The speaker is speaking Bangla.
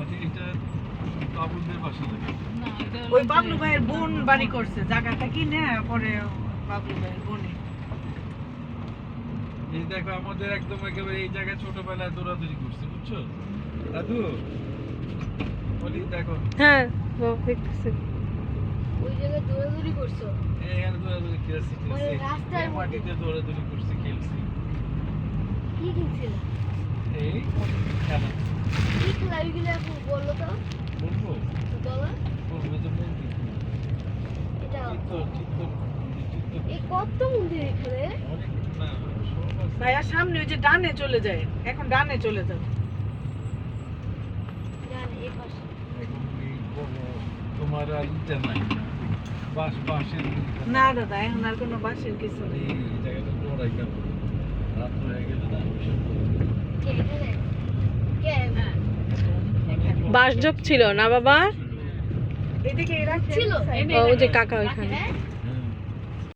ওই যে- বাবলু ভাইয়ের বোন বাড়ি করছে জায়গাটা কিনে পরে বাবলু ভাইয়ের বোনে। এই দেখো আমাদের একদম একেবারে এই জায়গায় ছোটবেলায় দৌড়াদৌড়ি করছে বুঝছ? দাদু বলি দেখো। হ্যাঁ দেখতেছি। ওই জায়গায় দৌড়াদৌড়ি করছ? এখানে দৌড়াদৌড়ি খেলছি ওই রাস্তার মাটিতে দৌড়াদৌড়ি করছি খেলছি। কি খেলছিল? এই খেলা। কি এখন তো। বলব? বলো। বলব যে মন্দির এটা এই কত মন্দির এখানে? ভাইয়া সামনে ওই যে ডানে চলে যায়। এখন ডানে চলে যাবে। তোমার আর ইটা নাই বাস বাসের না দাদা এখন আর কোনো বাসের কিছু নেই। এই জায়গাটা রাত হয়ে গেলে না ওইসব কে এখানে কে হ্যাঁ, বাসযোগ ছিল না বাবা? ও যে কাকা ওইখানে। হ্যাঁ?